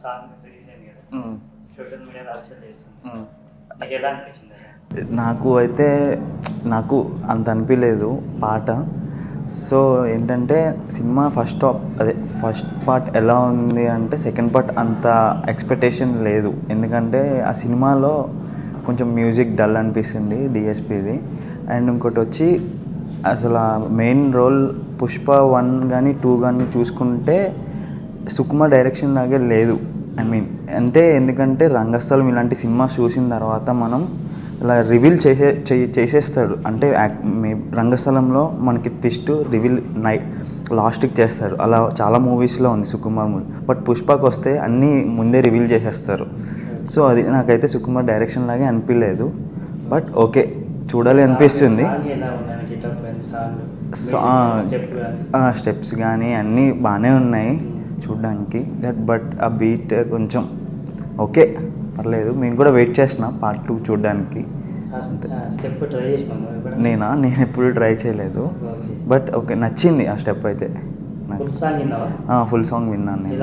Song release కదా. Social చేస్తుంది. నీకు ఎలా అనిపించింది అలా? నాకు అయితే నాకు అంత అనిపించలేదు పాట సో ఏంటంటే సినిమా ఫస్ట్ అదే ఫస్ట్ పార్ట్ ఎలా ఉంది అంటే సెకండ్ పార్ట్ అంత ఎక్స్పెక్టేషన్ లేదు ఎందుకంటే ఆ సినిమాలో కొంచెం మ్యూజిక్ డల్ అనిపిస్తుంది డిఎస్పిది అండ్ ఇంకోటి వచ్చి అసలు మెయిన్ రోల్ పుష్ప వన్ కానీ టూ కానీ చూసుకుంటే సుకుమార్ డైరెక్షన్ లాగే లేదు. ఐ మీన్ అంటే ఎందుకంటే రంగస్థలం ఇలాంటి సినిమా చూసిన తర్వాత మనం ఇలా రివీల్ చేసే చేసేస్తాడు. అంటే రంగస్థలంలో మనకి ట్విస్ట్ రివీల్ నై లాస్ట్కి చేస్తాడు అలా చాలా మూవీస్లో ఉంది సుకుమార్ మూవీ. బట్ పుష్పకి వస్తే అన్నీ ముందే రివీల్ చేసేస్తారు. సో అది నాకైతే సుకుమార్ డైరెక్షన్ లాగే అనిపించలేదు బట్ ఓకే చూడాలి అనిపిస్తుంది. స్టెప్స్ కానీ అన్నీ బాగానే ఉన్నాయి. చూడడానికి. బట్ ఆ బీట్ కొంచెం ఓకే పర్లేదు మేము కూడా వెయిట్ చేసిన పార్ట్ టూ చూడడానికి. నేనా? నేను ఎప్పుడు ట్రై చేయలేదు. బట్ ఓకే నచ్చింది ఆ స్టెప్ అయితే. నాకు ఫుల్ సాంగ్ విన్నాను నేను.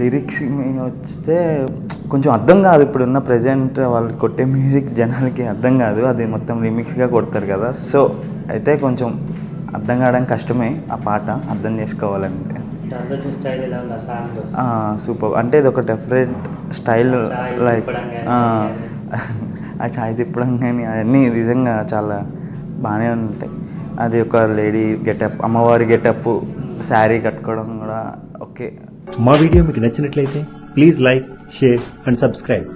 లిరిక్స్ వస్తే కొంచెం అర్థం కాదు ఇప్పుడున్న ప్రజెంట్ వాళ్ళు కొట్టే మ్యూజిక్ జనాలకి అర్థం కాదు. అది మొత్తం రిమిక్స్గా కొడతారు కదా. సో అయితే కొంచెం అర్థం కావడానికి కష్టమే ఆ పాట అర్థం చేసుకోవాలంటే. సూపర్. అంటే ఇది ఒక డిఫరెంట్ స్టైల్ లైక్ ఆ చాయ్ తిప్పడం కానీ అవన్నీ నిజంగా చాలా బాగానే ఉంటాయి. అది ఒక లేడీ గెటప్ అమ్మవారి గెటప్ శారీ కట్టుకోవడం కూడా ఓకే. మా వీడియో మీకు నచ్చినట్లయితే please like share and subscribe.